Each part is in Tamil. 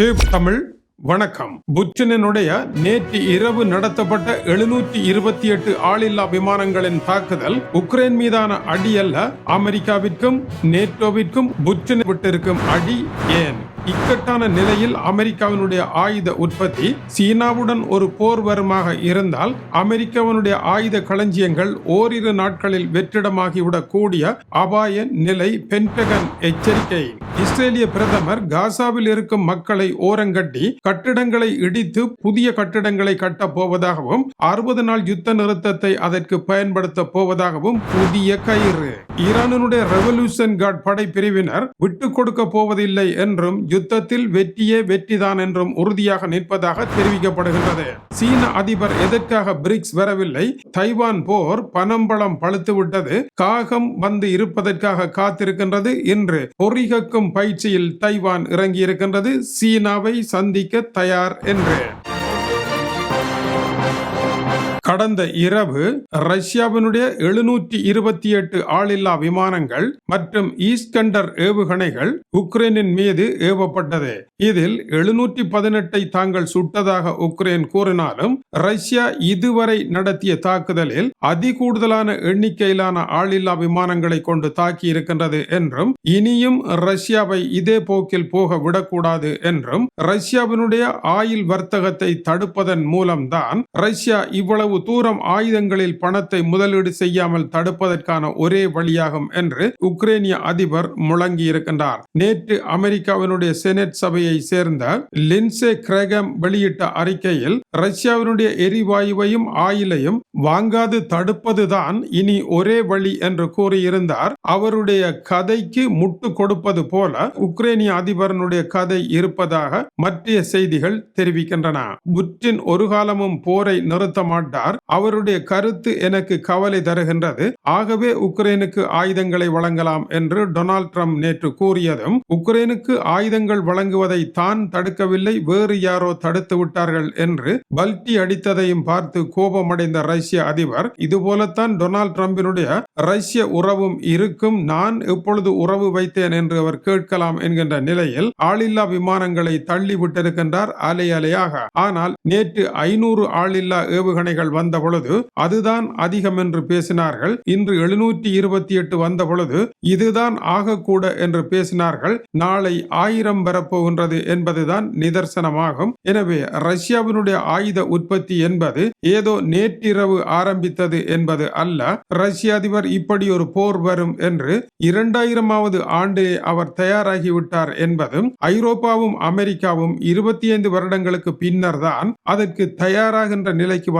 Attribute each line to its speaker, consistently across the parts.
Speaker 1: டியூப் தமிழ் வணக்கம். புச்சனினுடைய நேற்று இரவு நடத்தப்பட்ட எழுநூற்றி இருபத்தி எட்டு ஆளில்லா விமானங்களின் தாக்குதல் உக்ரைன் மீதான அடி அல்ல அமெரிக்காவிற்கும் நேட்டோவிற்கும் புச்சனை விட்டிருக்கும் அடி ஏன்? இக்கட்டான நிலையில் அமெரிக்காவினுடைய ஆயுத உற்பத்தி சீனாவுடன் ஒரு போர் வருமாக இருந்தால் அமெரிக்காவினுடைய ஆயுத களஞ்சியங்கள் ஓரிரு நாட்களில் வெற்றிடமாகிவிடக் கூடிய அபாய நிலை பென்டகன் எச்சரிக்கை. இஸ்ரேலிய பிரதமர் காசாவில் இருக்கும் மக்களை ஓரங்கட்டி கட்டிடங்களை இடித்து புதிய கட்டிடங்களை கட்டப் போவதாகவும் அறுபது நாள் யுத்த நிறுத்தத்தை அதற்கு பயன்படுத்த போவதாகவும் புதிய கயிறு. ஈரானுடைய ரெவல்யூஷன் கார்டு படை பிரிவினர் விட்டுக் கொடுக்க போவதில்லை என்றும் யுத்தத்தில் வெற்றியே வெற்றிதான் என்றும் உறுதியாக நிற்பதாக தெரிவிக்கப்படுகின்றது. சீன அதிபர் எதற்காக பிரிக்ஸ் வரவில்லை? தைவான் போர் பனம்பழம் பழுத்து விட்டது காகம் வந்து இருப்பதற்காக காத்திருக்கின்றது இன்று. பொறிகக்கும் பயிற்சியில் தைவான் இறங்கியிருக்கின்றது. சீனாவை சந்திக்க தயார் என்று. கடந்த இரவு ரஷ்யாவினுடைய எழுநூற்றி இருபத்தி எட்டு ஆளில்லா விமானங்கள் மற்றும் ஈஸ்கண்டர் ஏவுகணைகள் உக்ரைனின் மீது ஏவப்பட்டது. இதில் எழுநூற்றி பதினெட்டை தாங்கள் சுட்டதாக உக்ரைன் கூறினாலும் ரஷ்யா இதுவரை நடத்திய தாக்குதலில் அதிகூடுதலான எண்ணிக்கையிலான ஆளில்லா விமானங்களை கொண்டு தாக்கி இருக்கின்றது என்றும் இனியும் ரஷ்யாவை இதே போக்கில் போக விடக்கூடாது என்றும் ரஷ்யாவினுடைய ஆயில் வர்த்தகத்தை தடுப்பதன் மூலம்தான் ரஷ்யா இவ்வளவு தூரம் ஆயுதங்களில் பணத்தை முதலீடு செய்யாமல் தடுப்பதற்கான ஒரே வழியாகும் என்று உக்ரைனிய அதிபர் முழங்கி இருக்கின்றார் நேற்று அமெரிக்காவினுடைய செனட் சபையை சேர்ந்த லின்சே கிரேகம் வெளியிட்ட அறிக்கையில் ரஷ்யாவினுடைய எரிவாயுவையும் ஆயிலையும் வாங்காது தடுப்பதுதான் இனி ஒரே வழி என்று கூறியிருந்தார். அவருடைய கதைக்கு முட்டு கொடுப்பது போல உக்ரைனிய அதிபரனுடைய கதை இருப்பதாக மற்ற செய்திகள் தெரிவிக்கின்றன. புற்றின் ஒரு காலமும் போரை நிறுத்த மாட்டார் அவருடைய கருத்து எனக்கு கவலை தருகின்றது. ஆகவே உக்ரைனுக்கு ஆயுதங்களை வழங்கலாம் என்று டொனால்ட் ட்ரம்ப் நேற்று கூறியதும் உக்ரைனுக்கு ஆயுதங்கள் வழங்குவதை தான் தடுக்கவில்லை வேறு யாரோ தடுத்து விட்டார்கள் என்று பல்டி அடித்ததையும் பார்த்து கோபமடைந்த ரஷ்ய அதிபர் இதுபோலத்தான் டொனால்ட் ட்ரம்பினுடைய ரஷ்ய உறவும் இருக்கும் நான் எப்பொழுது உறவு வைத்தேன் என்று அவர் கேட்கலாம் என்கின்ற நிலையில் ஆளில்லா விமானங்களை தள்ளி விட்டிருக்கின்றார் அலை அலையாக ஆனால் நேற்று ஐநூறு ஆளில்லா ஏவுகணைகள் வந்த பொழுது அதுதான் அதிகம் என்று பேசினார்கள். இன்று எழுநூற்றி இருபத்தி எட்டு வந்த பொழுது இதுதான் ஆகக்கூட என்று பேசினார்கள். நாளை ஆயிரம் வரப்போகின்றது என்பதுதான் நிதர்சனமாகும். எனவே ரஷ்யாவினுடைய ஆயுத உற்பத்தி என்பது ஏதோ நேற்றிரவு ஆரம்பித்தது என்பது அல்ல. ரஷ்ய அதிபர் இப்படி ஒரு போர் வரும் என்று இரண்டாயிரமாவது ஆண்டு அவர் தயாராகிவிட்டார் என்பதும் ஐரோப்பாவும் அமெரிக்காவும் இருபத்தி ஐந்து வருடங்களுக்கு பின்னர் தான் அதற்கு தயாராகின்ற நிலைக்கு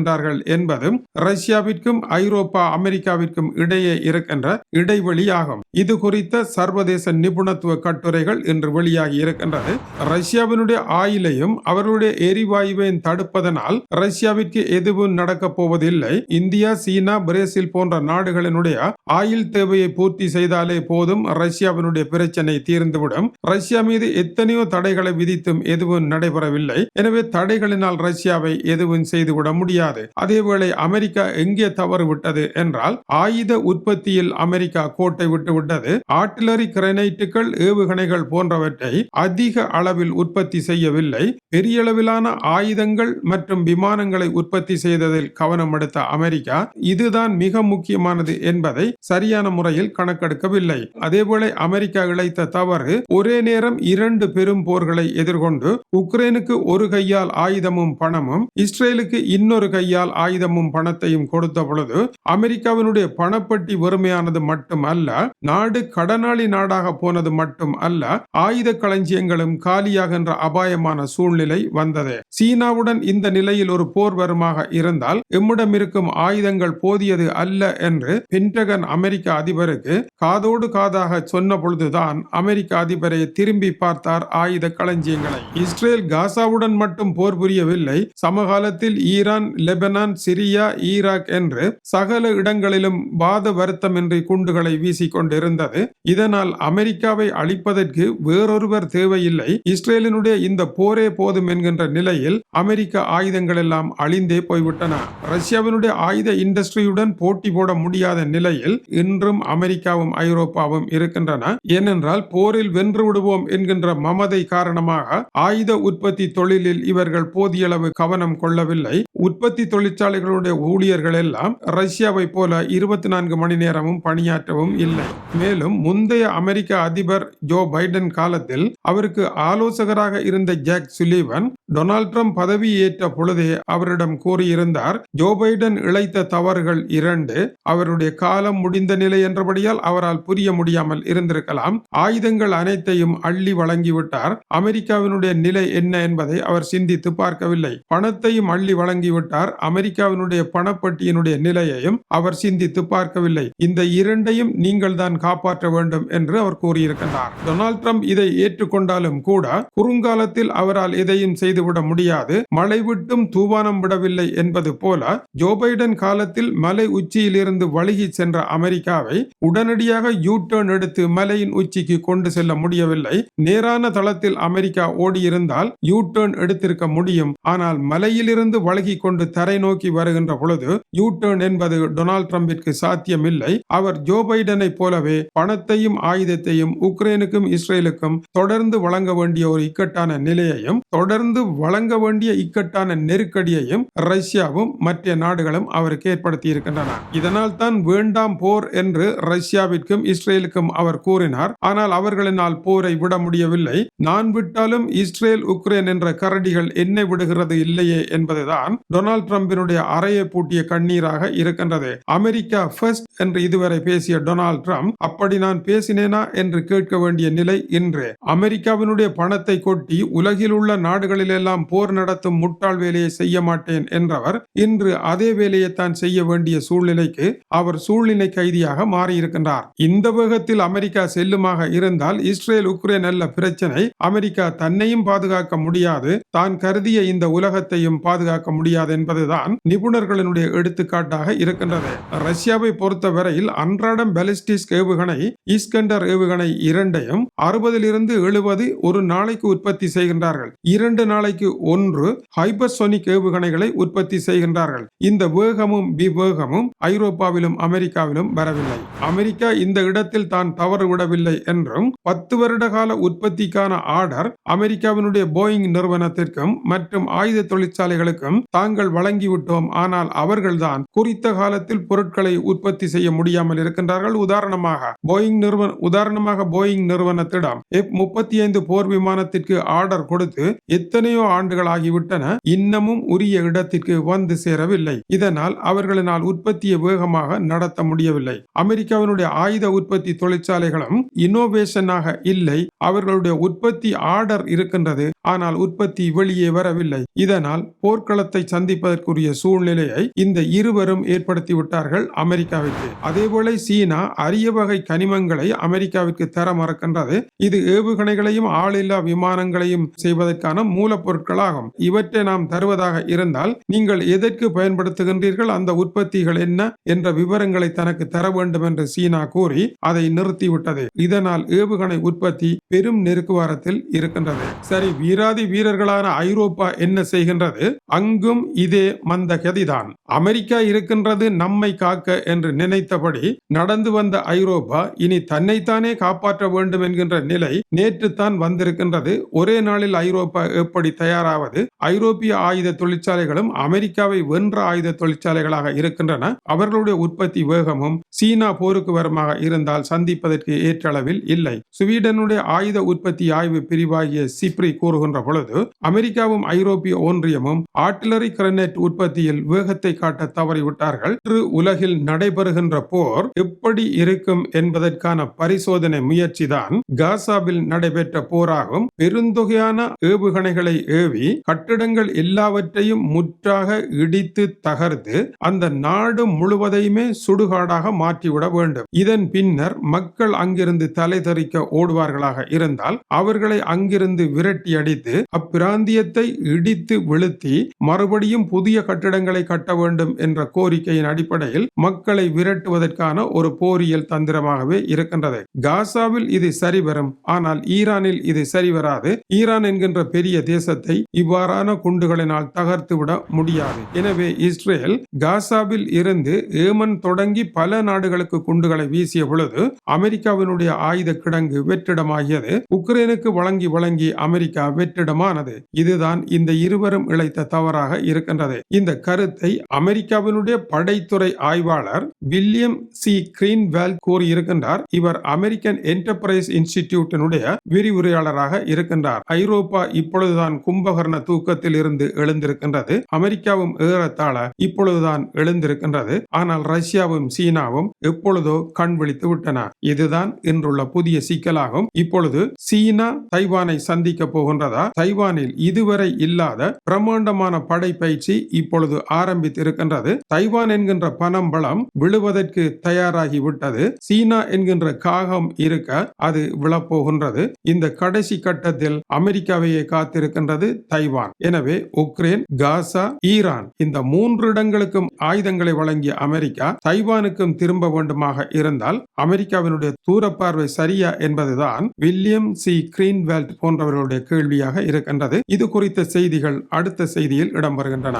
Speaker 1: இருக்கின்றார்கள் என்பதும் ரஷ்யாவிற்கும் ஐரோப்பா அமெரிக்காவிற்கும் இடையே இருக்கின்ற இடைவெளியாகும். இது குறித்த சர்வதேச நிபுணத்துவ கட்டுரைகள் இன்று வெளியாகி இருக்கின்றது. ரஷ்யாவினுடைய ஆயிலையும் அவர்களுடைய எரிவாயுவையும் தடுப்பதனால் ரஷ்யாவிற்கு எதுவும் நடக்கப் போவதில்லை. இந்தியா சீனா பிரேசில் போன்ற நாடுகளினுடைய ஆயில் தேவையை பூர்த்தி செய்தாலே போதும் ரஷ்யாவினுடைய பிரச்சனை தீர்ந்துவிடும். ரஷ்யா மீது எத்தனையோ தடைகளை விதித்தும் எதுவும் நடைபெறவில்லை. எனவே தடைகளினால் ரஷ்யாவை எதுவும் செய்துவிட முடியாது. அதேவேளை அமெரிக்கா எங்கே தவறு விட்டது என்றால் ஆயுத உற்பத்தியில் அமெரிக்கா கோட்டை விட்டு விட்டது. ஆர்டிலரி கிரனைட்டுகள் ஏவுகணைகள் போன்றவற்றை அதிக அளவில் உற்பத்தி செய்யவில்லை. பெரிய அளவிலான ஆயுதங்கள் மற்றும் விமானங்களை உற்பத்தி செய்ததில் கவனம் எடுத்த அமெரிக்கா இதுதான் மிக முக்கியமானது என்பதை சரியான முறையில் கணக்கெடுக்கவில்லை. அதேபோல அமெரிக்கா இழைத்த தவறு ஒரே நேரம் இரண்டு பெரும் போர்களை எதிர்கொண்டு உக்ரைனுக்கு ஒரு கையால் ஆயுதமும் பணமும் இஸ்ரேலுக்கு இன்னொரு கை கையால் ஆயுதமும் பணத்தையும் கொடுத்த பொழுது அமெரிக்காவினுடைய பணப்பட்டி வறுமையானது மட்டும் அல்ல நாடு கடனாளி நாடாக போனது மட்டும் அல்ல ஆயுத களஞ்சியங்களும் காலியாகின்ற அபாயமான சூழ்நிலை வந்தது. சீனாவுடன் இந்த நிலையில் ஒரு போர் வருமாக இருந்தால் எம்மிடம் இருக்கும் ஆயுதங்கள் போதியது அல்ல என்று பென்டகன் அமெரிக்க அதிபருக்கு காதோடு காதாக சொன்ன பொழுதுதான் அமெரிக்க அதிபரை திரும்பி பார்த்தார் ஆயுத களஞ்சியங்களை. இஸ்ரேல் காசாவுடன் மட்டும் போர் புரியவில்லை. சமகாலத்தில் ஈரான் லெபனான் சிரியா ஈராக் என்று சகல இடங்களிலும் வாத வருத்தமின்றி குண்டுகளை வீசிக்கொண்டிருந்தது. இதனால் அமெரிக்காவை அழிப்பதற்கு வேறொருவர் தேவையில்லை. இஸ்ரேலினுடைய இந்த போரே போதும் என்கின்ற நிலையில் அமெரிக்க ஆயுதங்கள் எல்லாம் அழிந்தே போய்விட்டன. ரஷ்யாவினுடைய ஆயுத இண்டஸ்ட்ரியுடன் போட்டி போட முடியாத நிலையில் இன்றும் அமெரிக்காவும் ஐரோப்பாவும் இருக்கின்றன. ஏனென்றால் போரில் வென்று விடுவோம் என்கின்ற மமதை காரணமாக ஆயுத உற்பத்தி தொழிலில் இவர்கள் போதிய அளவு கவனம் கொள்ளவில்லை. உற்பத்தி தொழிற்சாலைகளுடைய ஊழியர்கள் எல்லாம் ரஷ்யாவை போல இருபத்தி நான்கு மணி நேரமும் பணியாற்றவும் இல்லை. மேலும் முந்தைய அமெரிக்க அதிபர் ஜோ பைடன் காலத்தில் அவருக்கு ஆலோசகராக இருந்த ஜாக் சுலீவன் டொனால்ட் ட்ரம்ப் பதவியேற்ற பொழுதே அவரிடம் கூறியிருந்தார் ஜோ பைடன் இழைத்த தவறுகள் இரண்டு அவருடைய காலம் முடிந்த நிலை என்றபடியால் அவரால் புரிய முடியாமல் இருந்திருக்கலாம். ஆயுதங்கள் அனைத்தையும் அள்ளி வழங்கிவிட்டார். அமெரிக்காவினுடைய நிலை என்ன என்பதை அவர் சிந்தித்து பார்க்கவில்லை. பணத்தையும் அள்ளி வழங்கிவிட்டார். அமெரிக்காவினுடைய பணப்பட்டியினுடைய நிலையையும் அவர் சிந்தித்து பார்க்கவில்லை. இந்த இரண்டையும் நீங்கள் தான் காப்பாற்ற வேண்டும் என்று அவர் கூறியிருக்கின்றார். டொனால்ட் ட்ரம்ப் இதை ஏற்றுக்கொண்டாலும் கூட குறுங்காலத்தில் அவரால் எதையும் செய்துவிட முடியாது. மழை விட்டும் தூவானம் விடவில்லை என்பது போல ஜோ பைடன் காலத்தில் மலை உச்சியிலிருந்து வழுகி சென்ற அமெரிக்காவை உடனடியாக யூ டர்ன் எடுத்து மலையின் உச்சிக்கு கொண்டு செல்ல முடியவில்லை. நேரான தளத்தில் அமெரிக்கா ஓடியிருந்தால் யூ டர்ன் எடுத்திருக்க முடியும். ஆனால் மலையிலிருந்து வழுகி கொண்டு தரை நோக்கி வருகின்ற பொழுது யூ என்பது டொனால்ட் ட்ரம்பிற்கு சாத்தியமில்லை. அவர் ஜோ பைடனை போலவே பணத்தையும் ஆயுதத்தையும் உக்ரைனுக்கும் இஸ்ரேலுக்கும் தொடர்ந்து வழங்க வேண்டிய ஒரு இக்கட்டான நிலையையும் தொடர்ந்து வழங்க வேண்டிய இக்கட்டான நெருக்கடியையும் ரஷ்யாவும் மற்ற நாடுகளும் அவருக்கு ஏற்படுத்தி இருக்கின்றன இதனால் தான் வேண்டாம் போர் என்று ரஷ்யாவிற்கும் இஸ்ரேலுக்கும் அவர் கூறினார். ஆனால் அவர்களினால் போரை விட முடியவில்லை. நான் விட்டாலும் இஸ்ரேல் உக்ரைன் என்ற கரடிகள் என்னை விடுகிறது இல்லையே என்பதுதான் டொனால்ட் ட்ரம்பினுடைய அறையை பூட்டிய கண்ணீராக இருக்கின்றது. அமெரிக்கா ஃபர்ஸ்ட் என்று இதுவரை பேசிய டொனால்ட் ட்ரம்ப் அப்படி நான் பேசினேனா? என்று கேட்க வேண்டிய நிலை இன்று. அமெரிக்காவினுடைய பணத்தை கொட்டி உலகில் உள்ள நாடுகளிலெல்லாம் போர் நடத்தும் முட்டாள் வேலையை செய்ய மாட்டேன் என்றவர் இன்று அதே வேலையை தான் செய்ய வேண்டிய சூழ்நிலைக்கு அவர் சூழ்நிலை கைதியாக மாறியிருக்கின்றார். இந்த வேகத்தில் அமெரிக்கா செல்லுமாக இருந்தால் இஸ்ரேல் உக்ரைன் அல்ல பிரச்சனை அமெரிக்கா தன்னையும் பாதுகாக்க முடியாது தான் கருதிய இந்த உலகத்தையும் பாதுகாக்க முடியாது என்பது என்பதுதான் நிபுணர்களினுடைய எடுத்துக்காட்டாக இருக்கின்றது. ரஷ்யாவை பொறுத்தவரையில் அன்றாடம் பாலிஸ்டிக் ஏவுகணை ஈஸ்கண்டர் ஏவுகணை இரண்டையும் அறுபதிலிருந்து எழுபது ஒரு நாளைக்கு உற்பத்தி செய்கின்றார்கள். இரண்டு நாளைக்கு ஒன்று ஹைபர்சோனிக் ஏவுகணைகளை உற்பத்தி செய்கின்றார்கள். இந்த வேகமும் விவேகமும் ஐரோப்பாவிலும் அமெரிக்காவிலும் வரவில்லை. அமெரிக்கா இந்த இடத்தில் தான் தவறு விடவில்லை என்றும் பத்து வருட கால உற்பத்திக்கான ஆர்டர் அமெரிக்காவினுடைய போயிங் நிறுவனத்திற்கும் மற்றும் ஆயுத தொழிற்சாலைகளுக்கும் தாங்கள் வழங்கிவிட்டோம். ஆனால் அவர்கள்தான் குறித்த காலத்தில் பொருட்களை உற்பத்தி செய்ய முடியாமல் இருக்கின்றார்கள். உதாரணமாக போயிங் நிறுவன உதாரணமாக போயிங் நிறுவனத்திடம் முப்பத்தி ஐந்து போர் விமானத்திற்கு ஆர்டர் கொடுத்து எத்தனையோ ஆண்டுகள் ஆகிவிட்டன. இன்னமும் உரிய இடத்திற்கு வந்து சேரவில்லை. இதனால் அவர்களினால் உற்பத்தியை வேகமாக நடத்த முடியவில்லை. அமெரிக்காவினுடைய ஆயுத உற்பத்தி தொழிற்சாலைகளும் இன்னோவேஷனாக இல்லை. அவர்களுடைய உற்பத்தி ஆர்டர் இருக்கின்றது. ஆனால் உற்பத்தி வெளியே வரவில்லை. இதனால் போர்க்களத்தை சந்திப்பதற்குரிய சூழ்நிலையை இந்த இருவரும் ஏற்படுத்தி விட்டார்கள் அமெரிக்காவிற்கு. அதேபோல சீனா அரிய வகை கனிமங்களை அமெரிக்காவிற்கு தர மறக்கின்றது. இது ஏவுகணைகளையும் ஆளில்லா விமானங்களையும் செய்வதற்கான மூலப்பொருட்களாகும். இவற்றை நாம் தருவதாக இருந்தால் நீங்கள் எதற்கு பயன்படுத்துகின்றீர்கள்? அந்த உற்பத்திகள் என்ன? என்ற விவரங்களை தனக்கு தர வேண்டும் என்று சீனா கூறி அதை நிறுத்திவிட்டது. இதனால் ஏவுகணை உற்பத்தி பெரும் நெருக்குவாரத்தில் இருக்கின்றது. சரி வீராதி வீரர்களான ஐரோப்பா என்ன செய்கின்றது? அங்கும் இதே மந்த கதிதான் அமெரிக்கா இருக்கின்றது நம்மை காக்க என்று நினைத்தபடி நடந்து வந்த ஐரோப்பா இனி தன்னைத்தானே காப்பாற்ற வேண்டும் என்கின்ற நிலை நேற்று தான் வந்திருக்கின்றது. ஒரே நாளில் ஐரோப்பா எப்படி தயாராவது? ஐரோப்பிய ஆயுத தொழிற்சாலைகளும் அமெரிக்காவை வென்ற ஆயுத தொழிற்சாலைகளாக இருக்கின்றன. அவர்களுடைய உற்பத்தி வேகமும் சீனா போருக்கு வருமாக இருந்தால் சந்திப்பதற்கு ஏற்ற அளவில் இல்லை. சுவீடனுடைய ஆயுத உற்பத்தி ஆய்வு பிரிவாகிய சிப்ரி கூறுகின்ற பொழுது அமெரிக்காவும் ஐரோப்பிய ஒன்றியமும் ஆர்டிலரி கிரனேட் உற்பத்தியில் வேகத்தை காட்ட தவறிவிட்டார்கள். இன்று உலகில் நடைபெறுகின்ற போர் எப்படி இருக்கும் என்பதற்கான பரிசோதனை முயற்சிதான் காசாவில் நடைபெற்ற போராகும். பெருந்தொகையான ஏவுகணைகளை ஏவி கட்டிடங்கள் எல்லாவற்றையும் முற்றாக இடித்து தகர்த்து அந்த நாடு முழுவதையுமே சுடுகாடாக மாற்றிவிட வேண்டும். இதன் பின்னர் மக்கள் அங்கிருந்து தலை தெறிக்க ஓடுவார்களாக இருந்தால் அவர்களை அங்கிருந்து விரட்டி அடித்து அப்பிராந்தியத்தை இடித்து வெளுத்தி மறுபடியும் புதிய கட்டிடங்களை கட்ட வேண்டும் என்ற கோரிக்கையின் அடிப்படையில் மக்களை விரட்டுவதற்கான ஒரு போரியல் தந்திரமாகவே இருக்கின்றது. காசாவில் இது சரிவரும் ஆனால் ஈரானில் இது சரிவராது. ஈரான் என்கின்ற பெரிய தேசத்தை இவ்வாறான குண்டுகளினால் தகர்த்துவிட முடியாது. எனவே இஸ்ரேல் காசாவில் இருந்து ஏமன் தொடங்கி பல நாடுகளுக்கு குண்டுகளை வீசிய பொழுது அமெரிக்காவினுடைய ஆயுத கிடங்கு வெற்றிடமாகியது. உக்ரைனுக்கு வழங்கி வழங்கி அமெரிக்கா வெற்றிடமானது. இதுதான் இந்த இருவரும் இழைத்த தவறாக இருக்கின்றது. இந்த கருத்தை அமெரிக்காவினுடைய படைத்துறை ஆய்வாளர் வில்லியம் சி. கிரீன்வேல் கூறியிருக்கின்றார். இவர் அமெரிக்கன் என்டர்பிரைஸ் இன்ஸ்டிடியூட்டினுடைய விரிவுரையாளராக இருக்கின்றார். ஐரோப்பா இப்பொழுதுதான் கும்பகர்ண தூக்கத்தில் இருந்து எழுந்திருக்கின்றது. அமெரிக்காவும் ஏறத்தாழ இப்பொழுதுதான் எழுந்திருக்கின்றது. ஆனால் ரஷ்யாவும் சீனாவும் எப்பொழுதோ கண் விழித்து விட்டன. இதுதான் இன்றுள்ள புதிய சிக்கலாகும். இப்பொழுது சீனா தைவானை சந்திக்க போகின்றதா? தைவானில் இதுவரை இல்லாத பிரம்மாண்டமான படை பயிற்சி இப்பொழுது ஆரம்பித்திருக்கின்றது. தைவான் என்கின்ற பணம் பலம் விழுவதற்கு தயாராகி விட்டது சீனா என்கின்ற காகம் இருக்க அது விழப்போகின்றது. இந்த கடைசி கட்டத்தில் அமெரிக்காவையே காத்திருக்கின்றது தைவான். எனவே உக்ரைன் காசா ஈரான் இந்த மூன்று இடங்களுக்கும் ஆயுதங்களை வழங்கிய அமெரிக்கா தைவானுக்கும் திரும்ப வேண்டுமாக இருந்தால் அமெரிக்காவினுடைய தூரப்பார்வை சரியா என்பதுதான் வில்லியம் சி. கிரீன்வேல்ட் போன்றவர்களுடைய கேள்வியாக இருக்கின்றது. இது குறித்த செய்திகள் அடுத்த செய்தியில் இடம்பெறுகின்றன.